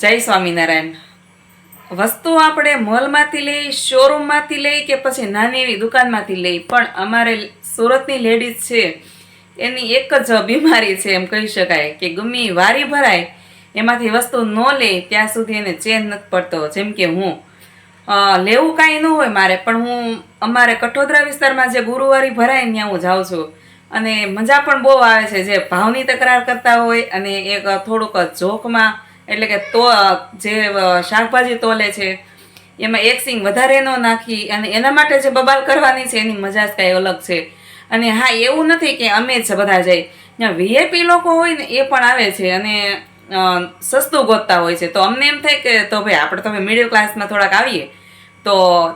જય સ્વામિનારાયણ. વસ્તુ આપણે મોલમાંથી લઈ શોરૂમમાંથી લઈ કે પછી નાની એવી દુકાનમાંથી લઈ, પણ અમારે સુરતની લેડીઝ છે, એની એક જ બીમારી છે, એમ કહી શકાય કે ગમી વારી ભરાય, એમાંથી વસ્તુ ન લે, ત્યાં સુધી એને ચેન નથી પડતો. જેમ કે હું લેવું કાંઈ ન હોય મારે, પણ હું અમારે કઠોદરા વિસ્તારમાં જે ગુરુવારી ભરાય ત્યાં હું જાઉં છું. અને મજા પણ બહુ આવે છે, જે ભાવની તકરાર કરતા હોય અને એક થોડુંક જોકમાં એટલે કે તો જે શાકભાજી તોલે છે, એમાં એક સિંગ વધારે ન નાખી અને એના માટે જે બબાલ કરવાની છે, એની મજા જ કાંઈ અલગ છે. અને હા, એવું નથી કે અમે જ બધા જઈ. ત્યાં વીઆઈપી લોકો હોય ને, એ પણ આવે છે અને સસ્તું ગોતતા હોય છે. તો અમને એમ થાય કે, તો ભાઈ, આપણે તો મિડલ ક્લાસમાં થોડાક આવીએ. તો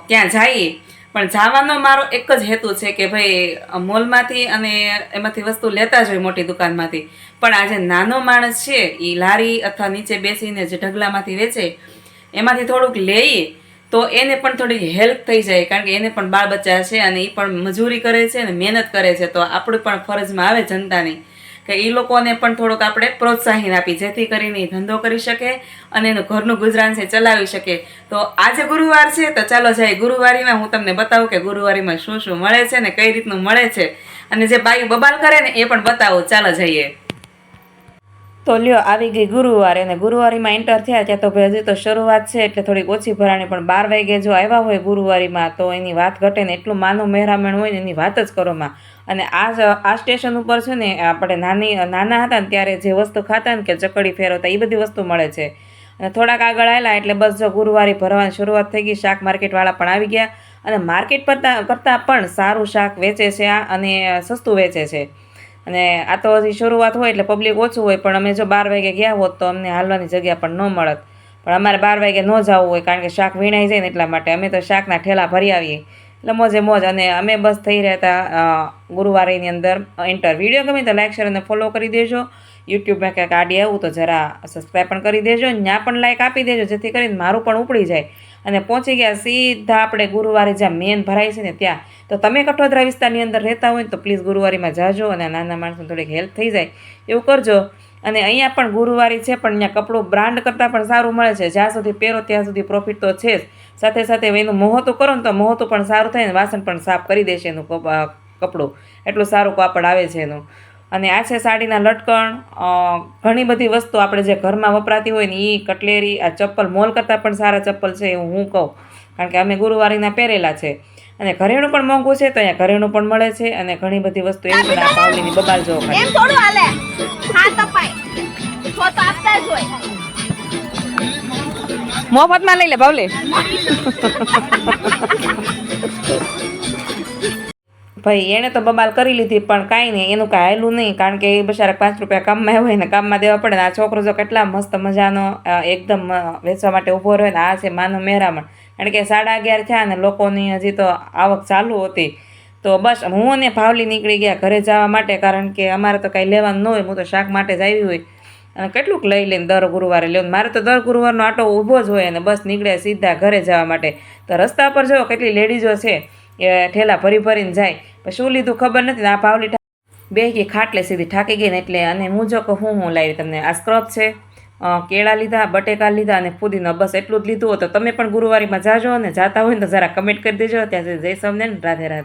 ત્યાં જઈએ. પણ જવાનો મારો એક જ હેતુ છે કે ભાઈ મોલમાંથી અને એમાંથી વસ્તુ લેતા જ હોય મોટી દુકાનમાંથી. પણ આ જે નાનો માણસ છે એ લારી અથવા નીચે બેસીને જે ઢગલામાંથી વેચે, એમાંથી થોડુંક લઈએ તો એને પણ થોડી હેલ્પ થઈ જાય, કારણ કે એને પણ બાળ બચ્ચા છે અને એ પણ મજૂરી કરે છે અને મહેનત કરે છે, તો આપણે પણ ફરજમાં આવે જનતાની. કે એ લોકોને પણ થોડુંક આપણે પ્રોત્સાહન આપી, જેથી કરીને ધંધો કરી શકે અને એનું ઘરનું ગુજરાન છે ચલાવી શકે. તો આજે ગુરુવાર છે, તો ચાલો જાય ગુરુવારીમાં હું તમને બતાવું કે ગુરુવારીમાં શું શું મળે છે ને કઈ રીતનું મળે છે. અને જે બાઈ બબાલ કરે ને એ પણ બતાવું, ચાલો જઈએ. તો લ્યો, આવી ગઈ ગુરુવારે અને ગુરુવારીમાં એન્ટર થયા ત્યાં તો ભાઈ હજી તો શરૂઆત છે, એટલે થોડીક ઓછી ભરાણી, પણ બાર વાગે જો આવ્યા હોય ગુરુવારીમાં, તો એની વાત ઘટે ને એટલું માનું મહેરામણ હોય ને એની વાત જ કરોમાં અને આ જ- આ સ્ટેશન ઉપર છે ને, આપણે નાની, નાના હતા ને ત્યારે જે વસ્તુ ખાતા ને કે ચકડી ફેરવતા એ બધી વસ્તુ મળે છે. અને થોડાક આગળ આવેલા એટલે બસ જો ગુરુવારી ભરવાની શરૂઆત થઈ ગઈ, શાક માર્કેટવાળા પણ આવી ગયા. અને માર્કેટ કરતાં કરતાં પણ સારું શાક વેચે છે, આ અને સસ્તું વેચે છે. અને આ તો હજી શરૂઆત હોય એટલે પબ્લિક ઓછું હોય, પણ અમે જો બાર વાગે ગયા હોત તો અમને હાલવાની જગ્યા પણ ન મળત. પણ અમારે બાર વાગે ન જવું હોય, કારણ કે શાક વીણાઈ જાય ને એટલા માટે. અમે તો શાકના ઠેલા ભરી આવીએ. એટલે મોજે મોજ અને અમે બસ થઈ રહેતા હતા ગુરુવારેની અંદર એન્ટર વીડિયો ગમે તો લાઈક શેર અને ફોલો કરી દેજો. યુટ્યુબમાં ક્યાંક આડી આવું તો જરા સબસ્ક્રાઈબ પણ કરી દેજો. ત્યાં પણ લાઈક આપી દેજો, જેથી કરીને મારું પણ ઉપડી જાય. અને પહોંચી ગયા સીધા આપણે ગુરુવારે જ્યાં મેન ભરાય છે ને ત્યાં. તો તમે કઠોદરા વિસ્તારની અંદર રહેતા હોય તો પ્લીઝ ગુરુવારીમાં જાજો અને નાના માણસને થોડીક હેલ્પ થઈ જાય. એવું કરજો. અને અહીંયા પણ ગુરુવારી છે પણ અહીંયા કપડું બ્રાન્ડ કરતાં પણ સારું મળે છે. જ્યાં સુધી પહેરો ત્યાં સુધી પ્રોફિટ તો છે જ. સાથે સાથે એનું મોહતું કરો ને તો મોહતું પણ સારું થાય ને વાસણ પણ સાફ કરી દેશે એનું કપ- કપડું. એટલું સારું કાપડ આવે છે એનું. અને આ છે સાડીના લટકણ. ઘણી બધી વસ્તુ આપણે જે ઘરમાં વપરાતી હોય ને એ કટલેરી આ ચપ્પલ મોલ કરતાં પણ સારા ચપ્પલ છે એવું હું કહું. કારણ કે અમે ગુરુવારીના પહેરેલા છે. અને ઘરેણું પણ મોંઘું છે તો અહીંયા ઘરેણું પણ મળે છે અને ઘણી બધી વસ્તુ એવી પણ આ પાવલીની બબાલ જો ખાલી. એમ થોડું હાલે હા તપાય છો તો આપતા જ હોય. મફતમાં લઈ લે ભાવલે. ભાઈ એણે તો બબાલ કરી લીધી પણ કાંઈ નહીં એનું કાંઈ હાયલું નહીં કારણ કે એ બચારા પાંચ રૂપિયા કામમાં હોય ને કામમાં દેવા પડે ને આ છોકરો જો કેટલા મસ્ત મજાનો એકદમ વેચવા માટે ઊભો રહે ને આ છે માનો મહેરામણ કારણ કે સાડા અગિયાર થયા ને લોકોની હજી તો આવક ચાલુ હતી. તો બસ, હું અને ભાવલી નીકળી ગયા ઘરે જવા માટે, કારણ કે અમારે તો કાંઈ લેવાનું ન હોય, હું તો શાક માટે જ આવી હોય. અને કેટલુંક લઈ લઈને દર ગુરુવારે લેવું મારે તો દર ગુરુવારનો આટો ઊભો જ હોય અને બસ નીકળે સીધા ઘરે જવા માટે. તો રસ્તા પર જો કેટલી લેડીઝો છે, એ ઠેલા ભરી ભરીને જાય. પણ શું લીધું ખબર નથી આ પાવલી ઠા- બે કે ખાટલે સીધી થાકી ગઈ ને એટલે અને હું જો કહું, હું હું લાવી તમને. આ સ્ક્રબ છે કેળા લીધા, બટેકા લીધા અને પુદીનો. બસ એટલું જ લીધું તો તમે પણ ગુરુવારીમાં જાજો અને જાતા હોય ને જરા કમેન્ટ કરી દેજો. ત્યાં સુધી જય સમને રાધે રાધે.